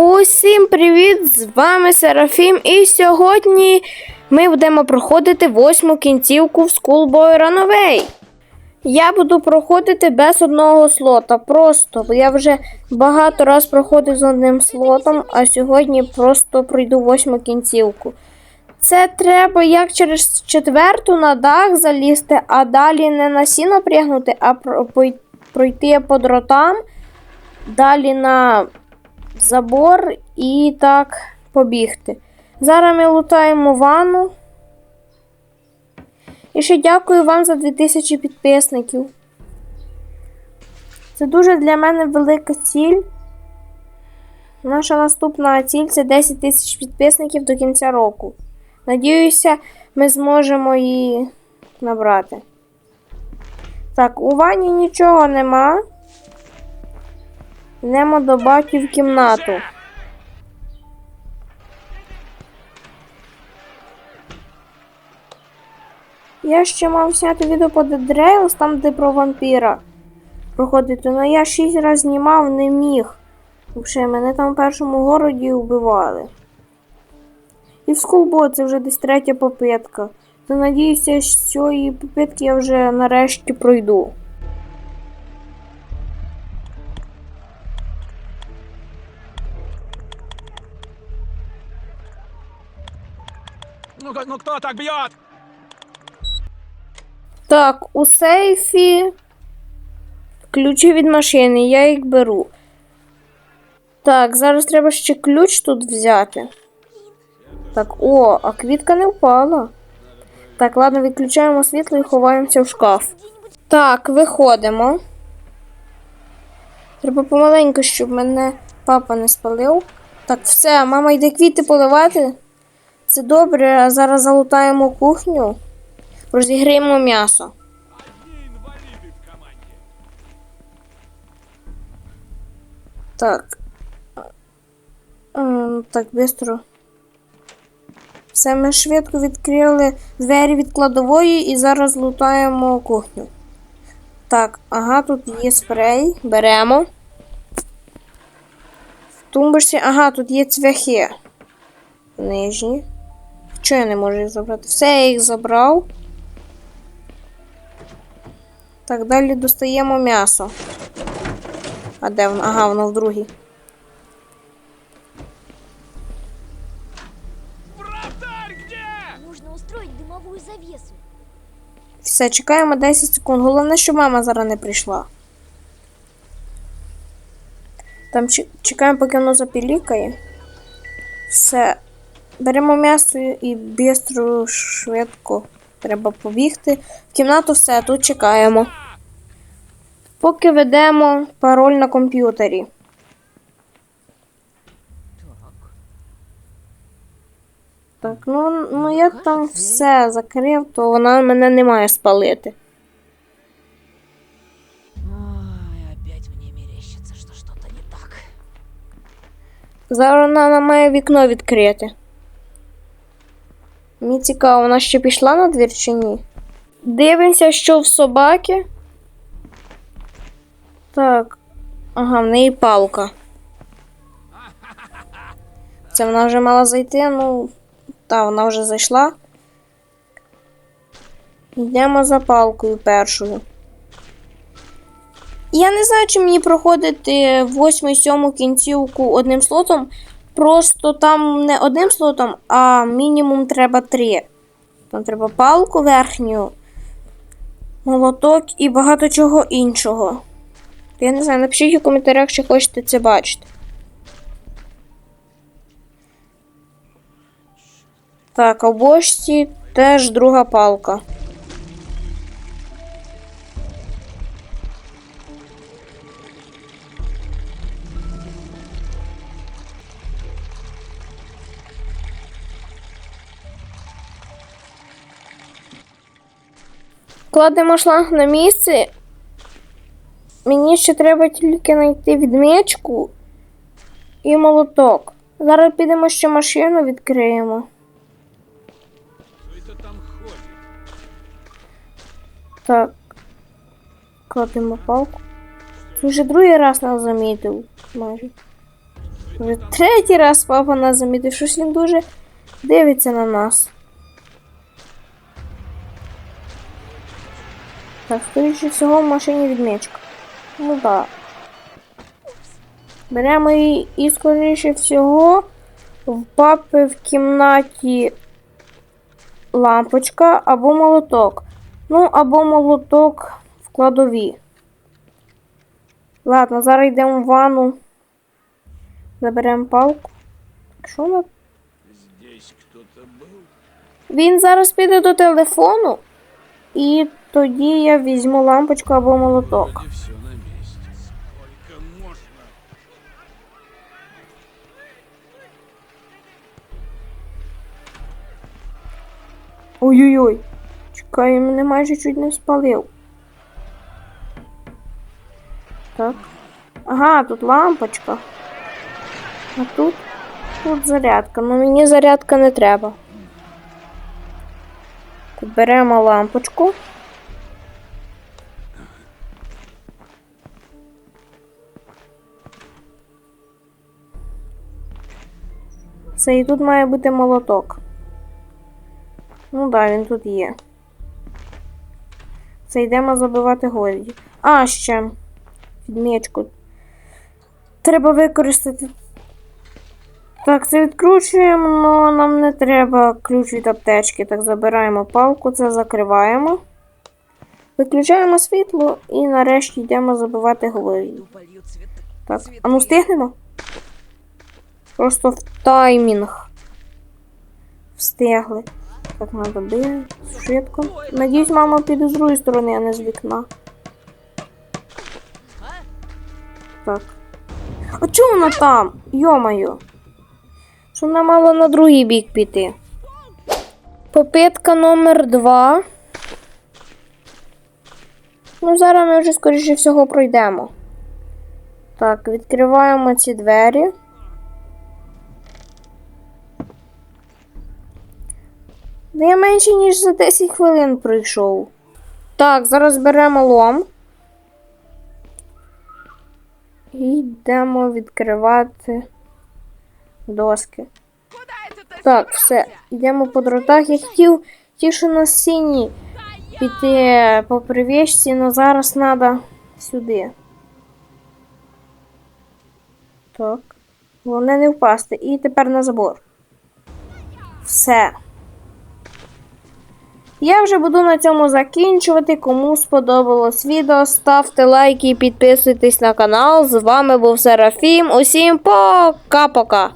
Усім привіт! З вами Серафім, і сьогодні ми будемо проходити восьму кінцівку в Schoolboy Runaway. Я буду проходити без одного слота. Просто, я вже багато раз проходив з одним слотом, а сьогодні просто пройду восьму кінцівку. Це треба як через четверту на дах залізти, а далі не на сіно пригнути, а пройти по дротам, далі на забор і так побігти. Зараз ми лутаємо ванну. І ще дякую вам за 2000 підписників. Це дуже для мене велика ціль. Наша наступна ціль це 10 тисяч підписників до кінця року. Надіюся, ми зможемо її набрати. Так, у ванні нічого нема. Йдемо до батьків в кімнату. Я ще мав зняти відео по Rails, там де про вампіра проходити, але я шість разів знімав, не міг. Взагалі, мене там в першому городі вбивали. І в Schoolboy це вже десь третя попитка. То надіюся, з цієї попитки я вже нарешті пройду. Ну, ну кто так бьет? Так, у сейфі ключі від машини, я їх беру. Так, зараз треба ще ключ тут взяти. Так, о, а квітка не впала. Так, ладно, відключаємо світло і ховаємося в шкаф. Так, виходимо. Треба помаленьку, щоб мене папа не спалив. Так, все, мама йде квіти поливати. Це добре, а зараз залутаємо кухню. Розігріємо м'ясо. Так. Ем, Так, бистро. Все, ми швидко відкрили двері від кладової і зараз лутаємо кухню. Так, ага, тут є спрей. Беремо. В тумбочці, ага, тут є цвяхи. Нижні. Чого я не можу їх забрати? Все, я їх забрав. Так, далі достаємо м'ясо. А де воно? Ага, воно в другій. Нужно устроить дымовую завесу. Все, чекаємо 10 секунд. Головне, щоб мама зараз не прийшла. Там чекаємо, поки воно запілікає. Все. Беремо м'ясо і бістро, швидко. Треба побігти. В кімнату все, тут чекаємо. Поки ведемо пароль на комп'ютері. Так, ну, ну я там все закрив, то вона мене не має спалити. Зараз вона має вікно відкрити. Мені цікаво, вона ще пішла на двір чи ні? Дивимося, що в собаки. Так. Ага, в неї палка. Це вона вже мала зайти, ну. Та, вона вже зайшла. Йдемо за палкою першою. Я не знаю, чи мені проходити восьму і сьому кінцівку одним слотом. Просто там не одним слотом, а мінімум треба три. Там треба палку верхню, молоток і багато чого іншого. Я не знаю, напишіть у коментарях, чи хочете це бачити. Так, а в бочці теж друга палка. Кладемо шланг на місце. Мені ще треба тільки знайти відмичку і молоток. Зараз підемо ще машину відкриємо. Так. Кладемо палку. Він вже другий раз нас замітив. Майже. Вже третій раз папа нас замітив, щось він дуже дивиться на нас. Так, скоріше всього в машині відмічка. Ну так. Беремо її і, скоріше всього, в папи в кімнаті лампочка або молоток. Ну, або молоток в кладові. Ладно, зараз йдемо в ванну. Заберемо палку. Що на Здесь кто-то был? Він зараз піде до телефону, і тоді я візьму лампочку або молоток. Ой-ой-ой. Чекай, мене майже чуть не спалив. Так. Ага, тут лампочка. А тут. Тут зарядка. Ну мені зарядка не треба. Беремо лампочку. Все, і тут має бути молоток. Ну да, він тут є. Це йдемо забивати гвозді. А, ще відмічку. Треба використати. Так, це відкручуємо, але нам не треба ключ від аптечки. Так, забираємо палку, це закриваємо. Виключаємо світло і нарешті йдемо забивати цветы. Так, а ну встигнемо? Просто в таймінг. Встигли. Так, надо би швидко. Надіюсь, мама піде з другої сторони, а не з вікна. Так. А чому вона там? Йо-моє. Що вона мала на другий бік піти? Попитка номер два. Ну, зараз ми вже, скоріше всього, пройдемо. Так, відкриваємо ці двері. Да я менше, ніж за 10 хвилин прийшов. Так, зараз беремо лом. І йдемо відкривати доски. Так, все, йдемо по дротах. Я хотів ті, що на сіні піти по привічці, але зараз треба сюди. Так. Головне не впасти. І тепер на забор. Все. Я вже буду на цьому закінчувати. Кому сподобалось відео, ставте лайки і підписуйтесь на канал. З вами був Серафім. Усім пока-пока!